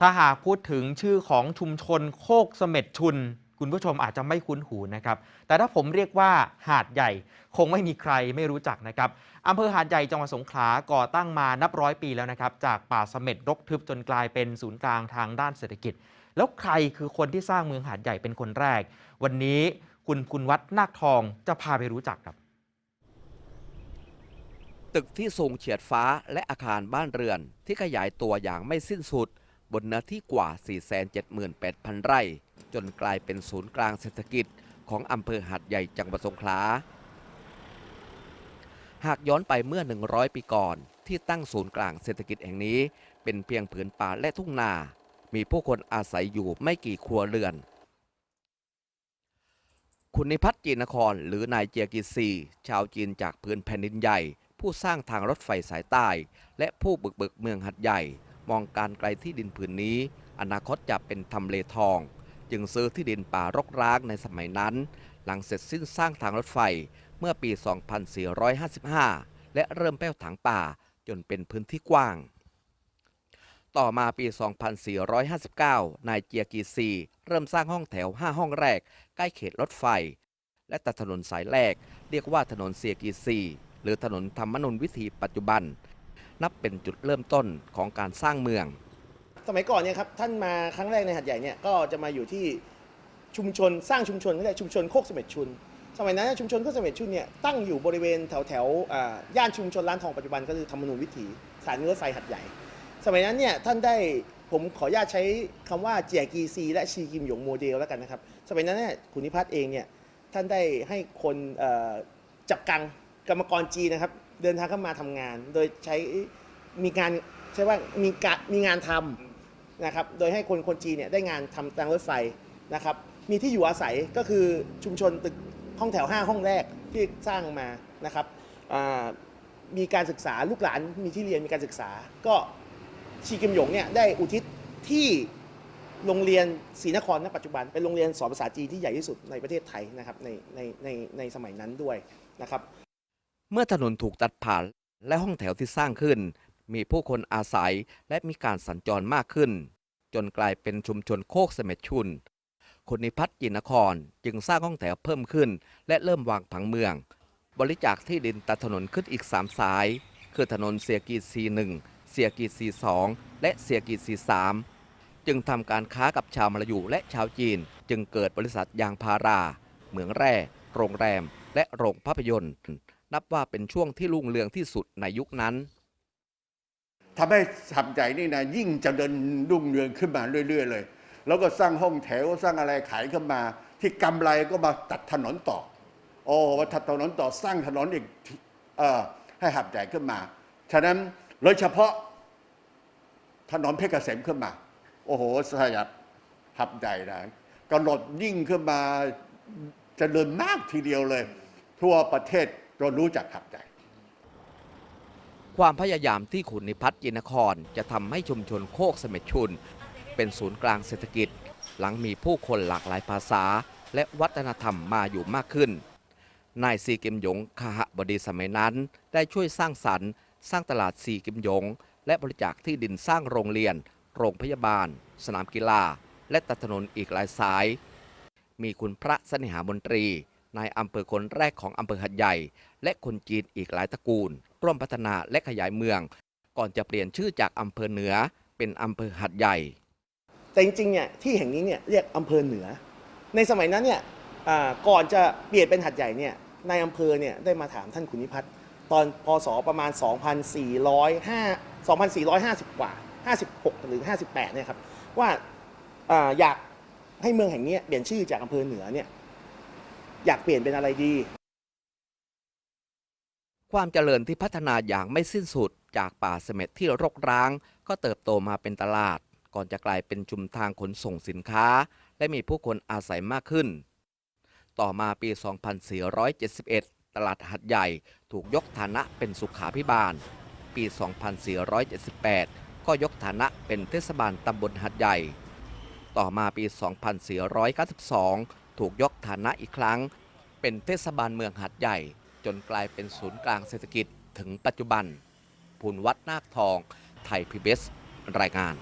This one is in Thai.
ถ้าหากพูดถึงชื่อของชุมชนโคกเสม็ดชุน คุณผู้ชมอาจจะไม่คุ้นหูนะครับ แต่ถ้าผมเรียกว่าหาดใหญ่ คงไม่มีใครไม่รู้จักนะครับอำเภอหาดใหญ่จังหวัดสงขลาก่อตั้งมานับร้อยปีแล้วนะครับ จากป่าเสม็ดรกทึบจนกลายเป็นศูนย์กลางทางด้านเศรษฐกิจ แล้วใครคือคนที่สร้างเมืองหาดใหญ่เป็นคนแรก วันนี้คุณคุณวัดนาคทองจะพาไปรู้จักครับตึกที่สูงเฉียดฟ้าและอาคารบ้านเรือนที่ขยายตัวอย่างไม่สิ้นสุด บนเนื้อที่กว่า 478,000 ไร่ จนกลายเป็นศูนย์กลางเศรษฐกิจของอำเภอหาดใหญ่จังหวัดสงขลา หากย้อนไปเมื่อ 100 ปีก่อน ที่ตั้งศูนย์กลางเศรษฐกิจแห่งนี้ เป็นเพียงผืนป่าและทุ่งนา มีผู้คนอาศัยอยู่ไม่กี่ครัวเรือน คุณนิพัฒน์จีนคร หรือนายเจียกิซี ชาวจีนจากพื้นแผ่นดินใหญ่ ผู้สร้างทางรถไฟสายใต้ และผู้บึกเบิกเมืองหัดใหญ่ มองการไกลที่ดินผืนนี้ อนาคตจะเป็นทำเลทอง จึงซื้อที่ดินป่ารกร้างในสมัยนั้น หลังเสร็จสิ้นสร้างทางรถไฟเมื่อปี 2455 และเริ่มแป้วถางป่าจนเป็นพื้นที่กว้าง ต่อมาปี 2459 นายเจียกีซี เริ่มสร้างห้องแถว 5 ห้องแรก ใกล้เขตรถไฟ และตัดถนนสายแรก เรียกว่าถนนเซียกีซี หรือถนนธรรมนุนวิถีปัจจุบัน นับเป็นจุดเริ่มต้นของการสร้างเมือง สมัยก่อนเนี่ยครับท่านมาครั้งแรกในหัดใหญ่เนี่ยก็จะมาอยู่ที่ชุมชนสร้างชุมชนเขาเรียกชุมชนโคกเสม็ดชุน สมัยนั้นชุมชนโคกเสม็ดชุนเนี่ยตั้งอยู่บริเวณแถวแถวย่านชุมชนร้านทองปัจจุบันก็คือธรรมนูญวิถีสถานีรถไฟหัดใหญ่ สมัยนั้นเนี่ยท่านได้ผมขออนุญาตใช้คำว่าเจียกีซีและชีกิมหยงโมเดลแล้วกันนะครับ สมัยนั้นเนี่ยคุณนิพัฒน์เองเนี่ยท่านได้ให้คนจับกังกรรมกรจีนะครับ เดินทางเข้ามาทำงาน โดยใช้มีการใช่ว่ามีการมีงานทำนะครับ โดยให้คนคนจีนเนี่ยได้งานทำทางรถไฟนะครับ มีที่อยู่อาศัยก็คือชุมชนตึกห้องแถว 5 ห้องแรกที่สร้างมานะครับอ่ามีการศึกษาลูกหลานมีที่เรียนมีการศึกษา ก็ชีกิมหยงเนี่ยได้อุทิศที่ โรงเรียนศรีนครณปัจจุบันเป็นโรงเรียนสอนภาษาจีนที่ใหญ่ที่สุดในประเทศไทยนะครับในในในในสมัยนั้นด้วยนะครับ เมื่อถนนถูกตัดผ่านและห้องแถวที่สร้างขึ้น มีผู้คนอาศัยและมีการสัญจรมากขึ้น จนกลายเป็นชุมชนโคกเสม็ดชุนคุณนิพัฒน์จินครจึงสร้างห้องแถวเพิ่มขึ้น และเริ่มวางผังเมือง บริจาคที่ดินตัดถนนขึ้นอีก 3 สาย คือถนนเสียกีซีหนึ่งเสียกีซีสองและเสียกีซีสามจึงทำการค้ากับชาวมลายูและชาวจีน จึงเกิดบริษัทยางพารา เหมืองแร่ โรงแรม และโรงภาพยนตร์ นับว่าเป็นช่วงที่รุ่งเรืองที่สุดในยุคนั้นทำให้หัดใหญ่นี่นะยิ่งจะเดินรุ่งเรืองขึ้นมาเรื่อย ๆ เลย แล้วก็สร้างห้องแถวสร้างอะไรขายขึ้นมา ที่กำไรก็มาตัดถนนต่อ โอ้มาตัดถนนต่อสร้างถนนอีกเออให้หัดใหญ่ขึ้นมา ฉะนั้นโดยเฉพาะถนนเพชรเกษมขึ้นมา โอ้โหสยัดหัดใหญ่นะกำหนดยิ่งขึ้นมาจเจริญมากทีเดียวเลย ทั่วประเทศ เรารู้จักหัดใหญ่ความพยายามที่ขุนนิพัฒน์ยินครจะทำให้ชุมชนโคกเสม็ดชุน เป็นศูนย์กลางเศรษฐกิจ หลังมีผู้คนหลากหลายภาษา และวัฒนธรรมมาอยู่มากขึ้น นายซีกิมหยงคหบดีสมัยนั้น ได้ช่วยสร้างสรรค์สร้างตลาดซีกิมหยง และบริจาคที่ดินสร้างโรงเรียน โรงพยาบาล สนามกีฬา และตัดถนนอีกหลายสาย มีคุณพระเสนิหามนตรี นายอำเภอคนแรกของอำเภอหัดใหญ่ และคนจีนอีกหลายตระกูล ร่วมพัฒนาและขยายเมือง ก่อนจะเปลี่ยนชื่อจากอำเภอเหนือเป็นอำเภอหัดใหญ่ แต่จริงๆเนี่ยที่แห่งนี้เนี่ยเรียกอำเภอเหนือ ในสมัยนั้นเนี่ยอ่าก่อนจะเปลี่ยนเป็นหัดใหญ่เนี่ยนายอำเภอเนี่ยได้มาถามท่านขุนนิพัฒน์ตอนพศประมาณ 2,405 2,450 กว่า 56 หรือ 58เนี่ยครับว่าอาอยากให้เมืองแห่งนี้เปลี่ยนชื่อจากอำเภอเหนือเนี่ย อยากเปลี่ยนเป็นอะไรดี ความเจริญที่พัฒนาอย่างไม่สิ้นสุดจากป่าเสม็ดที่รกร้าง ก็เติบโตมาเป็นตลาด ก่อนจะกลายเป็นชุมทางขนส่งสินค้า และมีผู้คนอาศัยมากขึ้น ต่อมาปี 2471 ตลาดหัดใหญ่ถูกยกฐานะเป็นสุขาพิบาล ปี 2478 ก็ยกฐานะเป็นเทศบาลตำบลหัดใหญ่ ต่อมาปี 2492 ถูกยกฐานะอีกครั้ง เป็นเทศบาลเมืองหัดใหญ่ จนกลายเป็นศูนย์กลางเศรษฐกิจถึงปัจจุบันภูนวัดนาคทอง ไทยพีบีเอสรายงาน